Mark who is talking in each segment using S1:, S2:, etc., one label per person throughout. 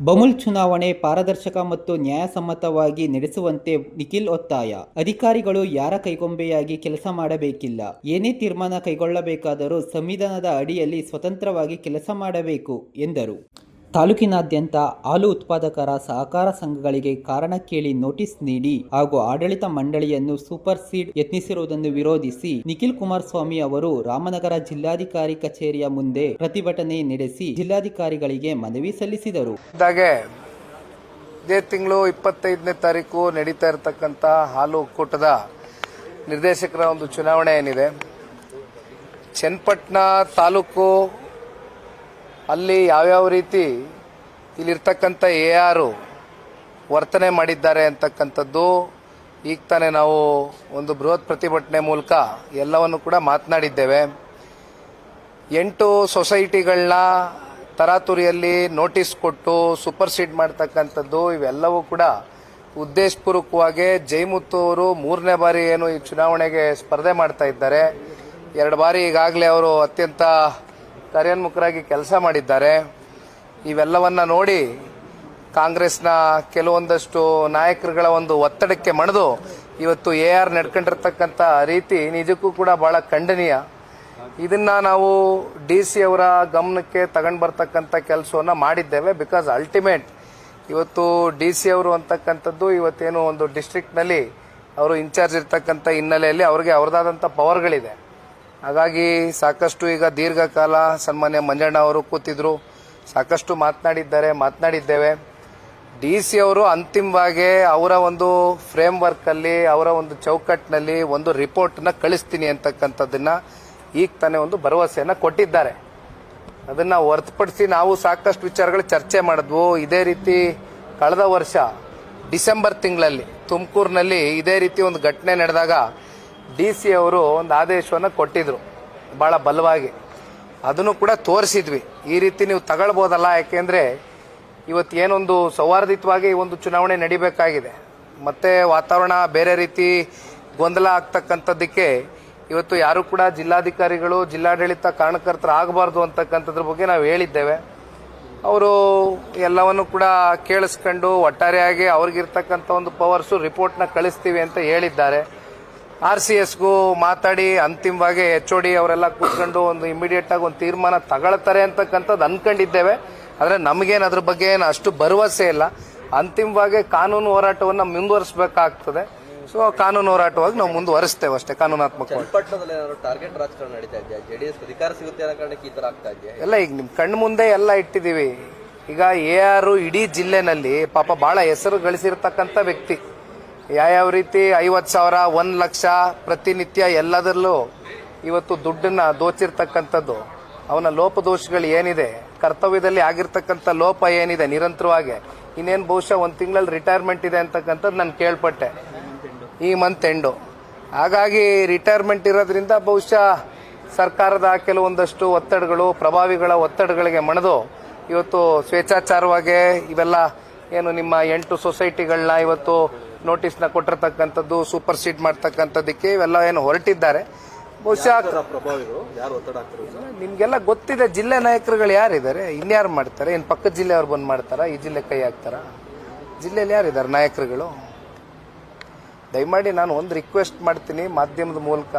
S1: ಬಮುಲ್ ಚುನಾವಣೆ ಪಾರದರ್ಶಕ ಮತ್ತು ನ್ಯಾಯಸಮ್ಮತವಾಗಿ ನಡೆಸುವಂತೆ ನಿಖಿಲ್ ಒತ್ತಾಯ. ಅಧಿಕಾರಿಗಳು ಯಾರ ಕೈಗೊಂಬೆಯಾಗಿ ಕೆಲಸ ಮಾಡಬೇಕಿಲ್ಲ. ಏನೇ ತೀರ್ಮಾನ ಕೈಗೊಳ್ಳಬೇಕಾದರೂ ಸಂವಿಧಾನದ ಅಡಿಯಲ್ಲಿ ಸ್ವತಂತ್ರವಾಗಿ ಕೆಲಸ ಮಾಡಬೇಕು, ಎಂದರು. ತಾಲೂಕಿನಾದ್ಯಂತ ಹಾಲು ಉತ್ಪಾದಕರ ಸಹಕಾರ ಸಂಘಗಳಿಗೆ ಕಾರಣ ಕೇಳಿ ನೋಟಿಸ್ ನೀಡಿ ಹಾಗೂ ಆಡಳಿತ ಮಂಡಳಿಯನ್ನು ಸೂಪರ್ ಸೀಡ್ ಯತ್ನಿಸಿರುವುದನ್ನು ವಿರೋಧಿಸಿ ನಿಖಿಲ್ ಕುಮಾರಸ್ವಾಮಿ ಅವರು ರಾಮನಗರ ಜಿಲ್ಲಾಧಿಕಾರಿ ಕಚೇರಿಯ ಮುಂದೆ ಪ್ರತಿಭಟನೆ ನಡೆಸಿ ಜಿಲ್ಲಾಧಿಕಾರಿಗಳಿಗೆ ಮನವಿ ಸಲ್ಲಿಸಿದರು.
S2: ಇದೇ ತಿಂಗಳು ಇಪ್ಪತ್ತೈದನೇ ತಾರೀಕು ನಡೀತಾ ಇರತಕ್ಕಂಥ ಹಾಲು ಒಕ್ಕೂಟದ ನಿರ್ದೇಶಕರ ಒಂದು ಚುನಾವಣೆ ಏನಿದೆ. ಚನ್ನಪಟ್ಟಣ ತಾಲೂಕು ಅಲ್ಲಿ ಯಾವ್ಯಾವ ರೀತಿ ಇಲ್ಲಿರ್ತಕ್ಕಂಥ ಎ ಆರು ವರ್ತನೆ ಮಾಡಿದ್ದಾರೆ ಅಂತಕ್ಕಂಥದ್ದು, ಈಗ ತಾನೇ ನಾವು ಒಂದು ಬೃಹತ್ ಪ್ರತಿಭಟನೆ ಮೂಲಕ ಎಲ್ಲವನ್ನು ಕೂಡ ಮಾತನಾಡಿದ್ದೇವೆ. ಎಂಟು ಸೊಸೈಟಿಗಳನ್ನ ತರಾತುರಿಯಲ್ಲಿ ನೋಟಿಸ್ ಕೊಟ್ಟು ಸೂಪರ್ ಸೀಡ್ ಮಾಡ್ತಕ್ಕಂಥದ್ದು, ಇವೆಲ್ಲವೂ ಕೂಡ ಉದ್ದೇಶಪೂರ್ವಕವಾಗಿ ಜೈಮುತ್ತು ಅವರು ಮೂರನೇ ಬಾರಿ ಏನು ಈ ಚುನಾವಣೆಗೆ ಸ್ಪರ್ಧೆ ಮಾಡ್ತಾ ಇದ್ದಾರೆ. ಎರಡು ಬಾರಿ ಈಗಾಗಲೇ ಅವರು ಅತ್ಯಂತ ಕಾರ್ಯೋನ್ಮುಖರಾಗಿ ಕೆಲಸ ಮಾಡಿದ್ದಾರೆ. ಇವೆಲ್ಲವನ್ನ ನೋಡಿ ಕಾಂಗ್ರೆಸ್ನ ಕೆಲವೊಂದಷ್ಟು ನಾಯಕರುಗಳ ಒಂದು ಒತ್ತಡಕ್ಕೆ ಮಣಿದು ಇವತ್ತು ಎ ಆರ್ ನಡ್ಕೊಂಡಿರ್ತಕ್ಕಂಥ ರೀತಿ ನಿಜಕ್ಕೂ ಕೂಡ ಬಹಳ ಖಂಡನೀಯ. ಇದನ್ನ ನಾವು ಡಿ ಸಿ ಅವರ ಗಮನಕ್ಕೆ ತಗೊಂಡು ಬರ್ತಕ್ಕಂಥ ಕೆಲಸವನ್ನ ಮಾಡಿದ್ದೇವೆ. ಬಿಕಾಸ್ ಅಲ್ಟಿಮೇಟ್ ಇವತ್ತು ಡಿ ಸಿ ಅವರು ಅಂತಕ್ಕಂಥದ್ದು ಇವತ್ತೇನು ಒಂದು ಡಿಸ್ಟ್ರಿಕ್ಟ್ನಲ್ಲಿ ಅವರು ಇನ್ಚಾರ್ಜ್ ಇರ್ತಕ್ಕಂಥ ಹಿನ್ನೆಲೆಯಲ್ಲಿ ಅವ್ರಿಗೆ ಅವ್ರದ್ದಾದಂಥ ಪವರ್ಗಳಿದೆ. ಹಾಗಾಗಿ ಸಾಕಷ್ಟು ಈಗ ದೀರ್ಘಕಾಲ ಸನ್ಮಾನ್ಯ ಮಂಜಣ್ಣ ಅವರು ಕೂತಿದ್ರು. ಸಾಕಷ್ಟು ಮಾತನಾಡಿದ್ದಾರೆ, ಮಾತನಾಡಿದ್ದೇವೆ. ಡಿ ಸಿ ಅವರು ಅಂತಿಮವಾಗಿ ಅವರ ಒಂದು ಫ್ರೇಮ್ ವರ್ಕ್ ಅಲ್ಲಿ, ಅವರ ಒಂದು ಚೌಕಟ್ಟಿನಲ್ಲಿ ಒಂದು ರಿಪೋರ್ಟ್ನ ಕಳಿಸ್ತೀನಿ ಅಂತಕ್ಕಂಥದ್ದನ್ನ ಈಗ ತಾನೇ ಒಂದು ಭರವಸೆಯನ್ನ ಕೊಟ್ಟಿದ್ದಾರೆ. ಅದನ್ನ ಹೊರತುಪಡಿಸಿ ನಾವು ಸಾಕಷ್ಟು ವಿಚಾರಗಳು ಚರ್ಚೆ ಮಾಡಿದ್ವು. ಇದೇ ರೀತಿ ಕಳೆದ ವರ್ಷ ಡಿಸೆಂಬರ್ ತಿಂಗಳಲ್ಲಿ ತುಮಕೂರಿನಲ್ಲಿ ಇದೇ ರೀತಿ ಒಂದು ಘಟನೆ ನಡೆದಾಗ ಡಿ ಸಿ ಅವರು ಒಂದು ಆದೇಶವನ್ನು ಕೊಟ್ಟಿದ್ರು ಭಾಳ ಬಲವಾಗಿ. ಅದನ್ನು ಕೂಡ ತೋರಿಸಿದ್ವಿ. ಈ ರೀತಿ ನೀವು ತಗೊಳ್ಬೋದಲ್ಲ, ಯಾಕೆಂದರೆ ಇವತ್ತು ಏನೊಂದು ಸೌಹಾರ್ದಿತವಾಗಿ ಒಂದು ಚುನಾವಣೆ ನಡಿಬೇಕಾಗಿದೆ. ಮತ್ತೆ ವಾತಾವರಣ ಬೇರೆ ರೀತಿ ಗೊಂದಲ ಆಗ್ತಕ್ಕಂಥದ್ದಕ್ಕೆ ಇವತ್ತು ಯಾರು ಕೂಡ ಜಿಲ್ಲಾಧಿಕಾರಿಗಳು, ಜಿಲ್ಲಾಡಳಿತ ಕಾರಣಕರ್ತರು ಆಗಬಾರ್ದು ಅಂತಕ್ಕಂಥದ್ರ ಬಗ್ಗೆ ನಾವು ಹೇಳಿದ್ದೇವೆ. ಅವರು ಎಲ್ಲವನ್ನು ಕೂಡ ಕೇಳಿಸ್ಕೊಂಡು ಒಟ್ಟಾರೆಯಾಗಿ ಅವ್ರಿಗಿರ್ತಕ್ಕಂಥ ಒಂದು ಪವರ್ಸು ರಿಪೋರ್ಟ್ನ ಕಳಿಸ್ತೀವಿ ಅಂತ ಹೇಳಿದ್ದಾರೆ. ಆರ್ ಸಿ ಎಸ್ಗೂ ಮಾತಾಡಿ ಅಂತಿಮವಾಗಿ ಎಚ್ ಒ ಡಿ ಅವರೆಲ್ಲ ಕೂತ್ಕೊಂಡು ಒಂದು ಇಮಿಡಿಯೇಟ್ ಆಗಿ ಒಂದು ತೀರ್ಮಾನ ತಗೊಳ್ತಾರೆ ಅಂತಕ್ಕಂಥದ್ದು ಅನ್ಕೊಂಡಿದ್ದೇವೆ. ಆದರೆ ನಮಗೇನು ಅದ್ರ ಬಗ್ಗೆ ಏನು ಅಷ್ಟು ಭರವಸೆ ಇಲ್ಲ. ಅಂತಿಮವಾಗಿ ಕಾನೂನು ಹೋರಾಟವನ್ನು ಮುಂದುವರಿಸಬೇಕಾಗ್ತದೆ. ಸೊ ಕಾನೂನು ಹೋರಾಟವಾಗಿ ನಾವು ಮುಂದುವರಿಸ್ತೇವೆ ಅಷ್ಟೇ ಕಾನೂನಾತ್ಮಕ
S3: ಪಟ್ಟಣದಲ್ಲಿ ಏನಾದ್ರು ಟಾರ್ಗೆಟ್ ರಾಜಕಾರಣ ನಡೀತಾ ಇದೆಯಾ? ಜೆಡಿಎಸ್ ಅಧಿಕಾರ ಸಿಗುತ್ತೆ ಅನ್ನೋ ಕಾರಣಕ್ಕೆ ಈ ತರ ಆಗ್ತಾ ಇದೆಯಾ?
S2: ಎಲ್ಲ ಈಗ ನಿಮ್ ಕಣ್ಣು ಮುಂದೆ ಎಲ್ಲ ಇಟ್ಟಿದ್ದೀವಿ. ಈಗ ಎ ಆರ್ ಇಡೀ ಜಿಲ್ಲೆನಲ್ಲಿ ಪಾಪ ಬಹಳ ಹೆಸರು ಗಳಿಸಿರ್ತಕ್ಕಂಥ ವ್ಯಕ್ತಿ. ಯಾವ್ಯಾವ ರೀತಿ ಐವತ್ತು ಸಾವಿರ, ಒಂದ್ ಲಕ್ಷ ಪ್ರತಿನಿತ್ಯ ಎಲ್ಲದರಲ್ಲೂ ಇವತ್ತು ದುಡ್ಡನ್ನ ದೋಚಿರ್ತಕ್ಕಂಥದ್ದು. ಅವನ ಲೋಪದೋಷಗಳು ಏನಿದೆ, ಕರ್ತವ್ಯದಲ್ಲಿ ಆಗಿರ್ತಕ್ಕಂಥ ಲೋಪ ಏನಿದೆ ನಿರಂತರವಾಗಿ. ಇನ್ನೇನು ಬಹುಶಃ ಒಂದು ತಿಂಗಳಲ್ಲಿ ರಿಟೈರ್ಮೆಂಟ್ ಇದೆ ಅಂತಕ್ಕಂಥದ್ದು ನಾನು ಕೇಳ್ಪಟ್ಟೆ. ಈ ಮಂತ್ ಎಂಡು ಹಾಗಾಗಿ ರಿಟೈರ್ಮೆಂಟ್ ಇರೋದ್ರಿಂದ ಬಹುಶಃ ಸರ್ಕಾರದ ಕೆಲವೊಂದಷ್ಟು ಒತ್ತಡಗಳು, ಪ್ರಭಾವಿಗಳ ಒತ್ತಡಗಳಿಗೆ ಮಣಿದು ಇವತ್ತು ಸ್ವೇಚ್ಛಾಚಾರವಾಗಿ ಇವೆಲ್ಲ ಏನು ನಿಮ್ಮ ಎಂಟು ಸೊಸೈಟಿಗಳನ್ನ ಇವತ್ತು ನೋಟಿಸ್ನ ಕೊಟ್ಟಿರ್ತಕ್ಕಂಥದ್ದು ಸೂಪರ್ ಸೀಟ್ ಮಾಡ್ತಕ್ಕಂಥದ್ದಕ್ಕೆ ಇವೆಲ್ಲ ಏನು ಹೊರಟಿದ್ದಾರೆ. ಬಹುಶಃ ನಿಮ್ಗೆಲ್ಲ ಗೊತ್ತಿದೆ ಜಿಲ್ಲೆ ನಾಯಕರುಗಳು ಯಾರಿದ್ದಾರೆ? ಇನ್ಯಾರು ಮಾಡ್ತಾರೆ? ಏನು ಪಕ್ಕದ ಜಿಲ್ಲೆಯವ್ರು ಬಂದು ಮಾಡ್ತಾರಾ? ಈ ಜಿಲ್ಲೆ ಕೈ ಹಾಕ್ತಾರಾ? ಜಿಲ್ಲೆಯಲ್ಲಿ ಯಾರಿದ್ದಾರೆ ನಾಯಕರುಗಳು? ದಯಮಾಡಿ ನಾನು ಒಂದು ರಿಕ್ವೆಸ್ಟ್ ಮಾಡ್ತೀನಿ ಮಾಧ್ಯಮದ ಮೂಲಕ.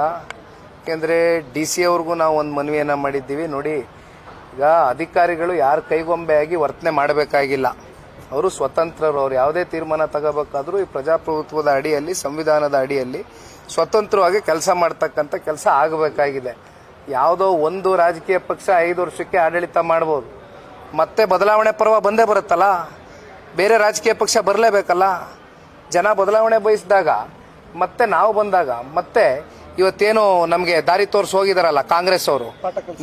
S2: ಯಾಕೆಂದರೆ ಡಿ ಸಿ ಅವ್ರಿಗೂ ನಾವು ಒಂದು ಮನವಿಯನ್ನು ಮಾಡಿದ್ದೀವಿ. ನೋಡಿ ಈಗ ಅಧಿಕಾರಿಗಳು ಯಾರ ಕೈಗೊಂಬೆಯಾಗಿ ವರ್ತನೆ ಮಾಡಬೇಕಾಗಿಲ್ಲ. ಅವರು ಸ್ವತಂತ್ರರು. ಅವ್ರು ಯಾವುದೇ ತೀರ್ಮಾನ ತಗೋಬೇಕಾದ್ರೂ ಈ ಪ್ರಜಾಪ್ರಭುತ್ವದ ಅಡಿಯಲ್ಲಿ ಸಂವಿಧಾನದ ಅಡಿಯಲ್ಲಿ ಸ್ವತಂತ್ರವಾಗಿ ಕೆಲಸ ಮಾಡ್ತಕ್ಕಂಥ ಕೆಲಸ ಆಗಬೇಕಾಗಿದೆ. ಯಾವುದೋ ಒಂದು ರಾಜಕೀಯ ಪಕ್ಷ ಐದು ವರ್ಷಕ್ಕೆ ಆಡಳಿತ ಮಾಡ್ಬೋದು. ಮತ್ತೆ ಬದಲಾವಣೆ ಪರ್ವ ಬಂದೇ ಬರುತ್ತಲ್ಲ? ಬೇರೆ ರಾಜಕೀಯ ಪಕ್ಷ ಬರಲೇಬೇಕಲ್ಲ? ಜನ ಬದಲಾವಣೆ ಬಯಸಿದಾಗ ಮತ್ತೆ ನಾವು ಬಂದಾಗ ಮತ್ತೆ ಇವತ್ತೇನು ನಮಗೆ ದಾರಿ ತೋರಿಸಿ ಹೋಗಿದಾರಲ್ಲ ಕಾಂಗ್ರೆಸ್ ಅವರು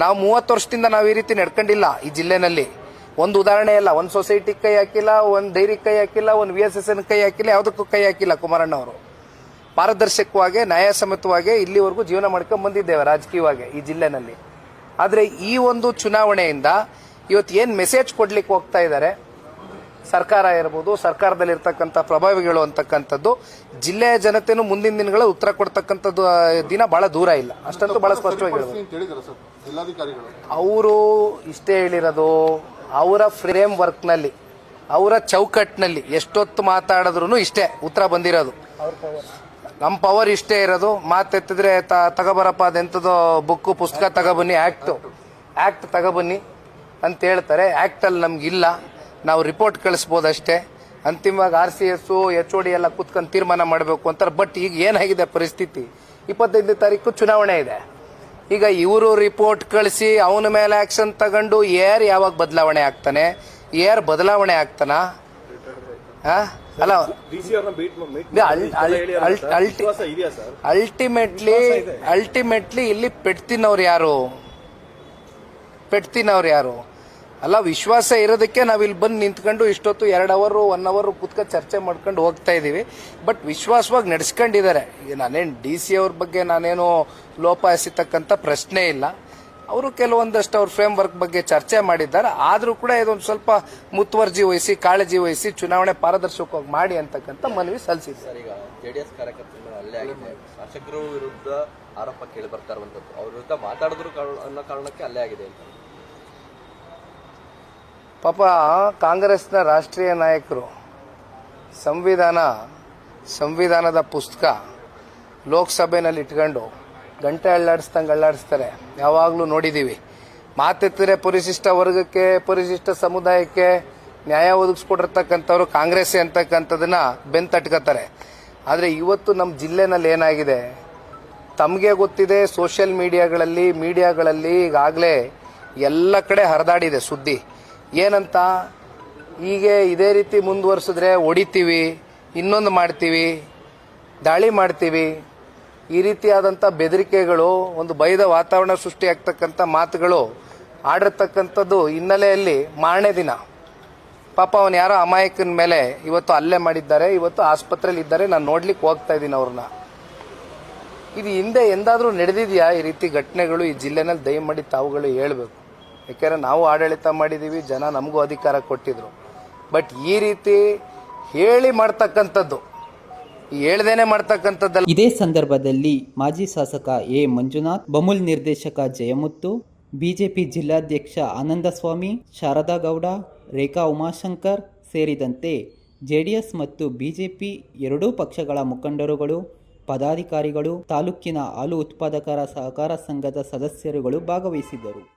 S2: ನಾವು ಮೂವತ್ತು ವರ್ಷದಿಂದ ನಾವು ಈ ರೀತಿ ನಡ್ಕೊಂಡಿಲ್ಲ ಈ ಜಿಲ್ಲೆನಲ್ಲಿ. ಒಂದು ಉದಾಹರಣೆ ಇಲ್ಲ ಒಂದು ಸೊಸೈಟಿ ಕೈ ಹಾಕಿಲ್ಲ ಒಂದು ಡೈರಿ ಕೈ ಹಾಕಿಲ್ಲ ಒಂದು ವಿ ಎಸ್ ಎಸ್ ಎನ್ ಕೈ ಹಾಕಿಲ್ಲ ಯಾವುದಕ್ಕೂ ಕೈ ಹಾಕಿಲ್ಲ ಕುಮಾರಣ್ಣ ಅವರು ಪಾರದರ್ಶಕವಾಗಿ ನ್ಯಾಯಸಮ್ಮತವಾಗಿ ಇಲ್ಲಿವರೆಗೂ ಜೀವನ ಮಾಡ್ಕೊಂಡು ಬಂದಿದ್ದೇವೆ ರಾಜಕೀಯವಾಗಿ ಈ ಜಿಲ್ಲೆನಲ್ಲಿ. ಆದರೆ ಈ ಒಂದು ಚುನಾವಣೆಯಿಂದ ಇವತ್ತು ಏನು ಮೆಸೇಜ್ ಕೊಡ್ಲಿಕ್ಕೆ ಹೋಗ್ತಾ ಇದ್ದಾರೆ? ಸರ್ಕಾರ ಇರ್ಬೋದು ಸರ್ಕಾರದಲ್ಲಿ ಇರ್ತಕ್ಕಂಥ ಪ್ರಭಾವಿಗಳು ಅಂತಕ್ಕಂಥದ್ದು ಜಿಲ್ಲೆಯ ಜನತೆನೂ ಮುಂದಿನ ದಿನಗಳ ಉತ್ತರ ಕೊಡ್ತಕ್ಕಂಥದ್ದು ದಿನ ಬಹಳ ದೂರ ಇಲ್ಲ. ಅಷ್ಟಂತೂ ಬಹಳ ಸ್ಪಷ್ಟವಾಗಿ ಅವರು ಇಷ್ಟೇ ಹೇಳಿರೋದು ಅವರ ಫ್ರೇಮ್ ವರ್ಕ್ನಲ್ಲಿ ಅವರ ಚೌಕಟ್ಟಿನಲ್ಲಿ ಎಷ್ಟೊತ್ತು ಮಾತಾಡಿದ್ರು ಇಷ್ಟೇ ಉತ್ತರ ಬಂದಿರೋದು. ನಮ್ಮ ಪವರ್ ಇಷ್ಟೇ ಇರೋದು. ಮಾತೆತ್ತಿದ್ರೆ ತ- ತಗೋಬರಪ್ಪ ಅದೆಂಥದೋ ಬುಕ್ಕು ಪುಸ್ತಕ ತಗೋಬನ್ನಿ ಆ್ಯಕ್ಟು ಆ್ಯಕ್ಟ್ ತಗೋಬನ್ನಿ ಅಂತ ಹೇಳ್ತಾರೆ. ಆ್ಯಕ್ಟಲ್ಲಿ ನಮಗಿಲ್ಲ ನಾವು ರಿಪೋರ್ಟ್ ಕಳಿಸ್ಬೋದು ಅಷ್ಟೇ ಅಂತಿಮವಾಗಿ R C S H O D ಎಲ್ಲ ಕುತ್ಕೊಂಡು ತೀರ್ಮಾನ ಮಾಡಬೇಕು ಅಂತಾರೆ. ಬಟ್ ಈಗ ಏನಾಗಿದೆ ಪರಿಸ್ಥಿತಿ? ಇಪ್ಪತ್ತೈದನೇ ತಾರೀಕು ಚುನಾವಣೆ ಇದೆ. ಈಗ ಇವರು ರಿಪೋರ್ಟ್ ಕಳಿಸಿ ಅವನ ಮೇಲೆ ಆಕ್ಷನ್ ತಗೊಂಡು ಏರ್ ಯಾವಾಗ ಬದಲಾವಣೆ ಆಗ್ತಾನೆ? ಏರ್ ಬದಲಾವಣೆ ಆಗ್ತಾನ? ಅಲ್ಲ ಅಲ್ಟಿಮೇಟ್ಲಿ ಅಲ್ಟಿಮೇಟ್ಲಿ ಇಲ್ಲಿ ಪೆಟ್ತಿನವ್ರು ಯಾರು? ಪೆಟ್ತಿನವ್ರು ಯಾರು? ಅಲ್ಲ, ವಿಶ್ವಾಸ ಇರೋದಕ್ಕೆ ನಾವು ಇಲ್ಲಿ ಬಂದು ನಿಂತ್ಕೊಂಡು ಇಷ್ಟೊತ್ತು ಎರಡು ಅವರು ಒನ್ ಅವರ್ ಕುತ್ಕ ಚರ್ಚೆ ಮಾಡ್ಕೊಂಡು ಹೋಗ್ತಾ ಇದ್ದೀವಿ. ಬಟ್ ವಿಶ್ವಾಸವಾಗಿ ನಡೆಸ್ಕೊಂಡಿದ್ದಾರೆ. ಈಗ ನಾನೇನು ಡಿ ಸಿ ಅವ್ರ ಬಗ್ಗೆ ನಾನೇನು ಲೋಪ ಎಸಿತಕ್ಕಂಥ ಪ್ರಶ್ನೆ ಇಲ್ಲ. ಅವರು ಕೆಲವೊಂದಷ್ಟು ಅವ್ರ ಫ್ರೇಮ್ ವರ್ಕ್ ಬಗ್ಗೆ ಚರ್ಚೆ ಮಾಡಿದ್ದಾರೆ. ಆದರೂ ಕೂಡ ಇದೊಂದು ಸ್ವಲ್ಪ ಮುತುವರ್ಜಿ ವಹಿಸಿ, ಕಾಳಜಿ ವಹಿಸಿ ಚುನಾವಣೆ ಪಾರದರ್ಶಕವಾಗಿ ಮಾಡಿ ಅಂತಕ್ಕಂಥ ಮನವಿ ಸಲ್ಲಿಸಿದ್ದಾರೆ.
S3: ಈಗ ಜೆಡಿಎಸ್ ಕಾರ್ಯಕರ್ತರು ಅಲ್ಲೇ ಆಗಿದೆ ಶಾಸಕರು ವಿರುದ್ಧ ಆರೋಪ ಕೇಳಿ ವಿರುದ್ಧ ಮಾತಾಡಿದ್ರು ಅನ್ನೋ ಕಾರಣಕ್ಕೆ ಅಲ್ಲೇ ಆಗಿದೆ ಅಂತ.
S2: ಪಾಪ ಕಾಂಗ್ರೆಸ್ನ ರಾಷ್ಟ್ರೀಯ ನಾಯಕರು, ಸಂವಿಧಾನ, ಸಂವಿಧಾನದ ಪುಸ್ತಕ ಲೋಕಸಭೆನಲ್ಲಿ ಇಟ್ಕೊಂಡು ಗಂಟೆ ಅಳ್ಳಾಡಿಸ್ದಂಗೆ ಅಳ್ಳಾಡಿಸ್ತಾರೆ. ಯಾವಾಗಲೂ ನೋಡಿದ್ದೀವಿ. ಮಾತೆತ್ತಿದ್ರೆ ಪರಿಶಿಷ್ಟ ವರ್ಗಕ್ಕೆ, ಪರಿಶಿಷ್ಟ ಸಮುದಾಯಕ್ಕೆ ನ್ಯಾಯ ಒದಗಿಸ್ಕೊಟ್ಟಿರ್ತಕ್ಕಂಥವ್ರು ಕಾಂಗ್ರೆಸ್ಸೇ ಅಂತಕ್ಕಂಥದ್ದನ್ನ ಬೆಂತಟ್ಕೋತಾರೆ ಆದರೆ ಇವತ್ತು ನಮ್ಮ ಜಿಲ್ಲೆನಲ್ಲಿ ಏನಾಗಿದೆ? ತಮಗೆ ಗೊತ್ತಿದೆ, ಸೋಷಿಯಲ್ ಮೀಡಿಯಾಗಳಲ್ಲಿ ಮೀಡಿಯಾಗಳಲ್ಲಿ ಈಗಾಗಲೇ ಎಲ್ಲ ಕಡೆ ಹರಿದಾಡಿದೆ ಸುದ್ದಿ. ಏನಂತ? ಹೀಗೆ ಇದೇ ರೀತಿ ಮುಂದುವರ್ಸಿದ್ರೆ ಹೊಡಿತೀವಿ, ಇನ್ನೊಂದು ಮಾಡ್ತೀವಿ, ದಾಳಿ ಮಾಡ್ತೀವಿ. ಈ ರೀತಿಯಾದಂಥ ಬೆದರಿಕೆಗಳು, ಒಂದು ಭಯದ ವಾತಾವರಣ ಸೃಷ್ಟಿಯಾಗ್ತಕ್ಕಂಥ ಮಾತುಗಳು ಆಡಿರ್ತಕ್ಕಂಥದ್ದು ಹಿನ್ನೆಲೆಯಲ್ಲಿ ಮಾರನೇ ದಿನ. ಪಾಪ ಅವನು ಯಾರೋ ಅಮಾಯಕನ ಮೇಲೆ ಇವತ್ತು ಹಲ್ಲೆ ಮಾಡಿದ್ದಾರೆ, ಇವತ್ತು ಆಸ್ಪತ್ರೆಯಲ್ಲಿ ಇದ್ದಾರೆ, ನಾನು ನೋಡ್ಲಿಕ್ಕೆ ಹೋಗ್ತಾ ಇದ್ದೀನಿ ಅವ್ರನ್ನ. ಇದು ಹಿಂದೆ ಎಂದಾದರೂ ನಡೆದಿದೆಯಾ ಈ ರೀತಿ ಘಟನೆಗಳು ಈ ಜಿಲ್ಲೆನಲ್ಲಿ ದಯಮಾಡಿ ತಾವುಗಳು ಹೇಳಬೇಕು? ಯಾಕೆಂದ್ರೆ ನಾವು ಆಡಳಿತ ಮಾಡಿದ್ದೀವಿ ಜನ ನಮಗೂ ಅಧಿಕಾರ ಕೊಟ್ಟಿದ್ರು. ಬಟ್ ಈ ರೀತಿ ಹೇಳಿ ಮಾಡ್ತಕ್ಕಂಥದ್ದು ಹೇಳ್ದೇನೆ ಮಾಡ್ತಕ್ಕಂಥದ್ದಲ್ಲ.
S1: ಇದೇ ಸಂದರ್ಭದಲ್ಲಿ ಮಾಜಿ ಶಾಸಕ ಎ. ಮಂಜುನಾಥ್, ಬಮುಲ್ ನಿರ್ದೇಶಕ ಜಯಮುತ್ತು, ಬಿಜೆಪಿ ಜಿಲ್ಲಾಧ್ಯಕ್ಷ ಆನಂದಸ್ವಾಮಿ, ಶಾರದಾ ಗೌಡ, ರೇಖಾ ಉಮಾಶಂಕರ್ ಸೇರಿದಂತೆ ಜೆಡಿಎಸ್ ಮತ್ತು ಬಿಜೆಪಿ ಎರಡೂ ಪಕ್ಷಗಳ ಮುಖಂಡರುಗಳು, ಪದಾಧಿಕಾರಿಗಳು, ತಾಲೂಕಿನ ಹಾಲು ಉತ್ಪಾದಕರ ಸಹಕಾರ ಸಂಘದ ಸದಸ್ಯರುಗಳು ಭಾಗವಹಿಸಿದ್ದರು.